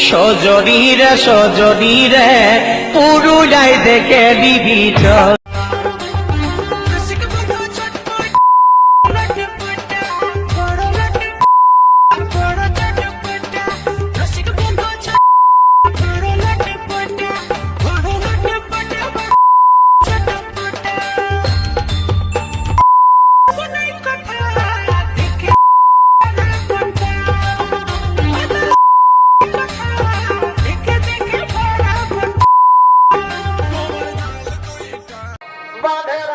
সজনীরে সজনীরে পুরুলাই দেখে বিবিচ বাঁধের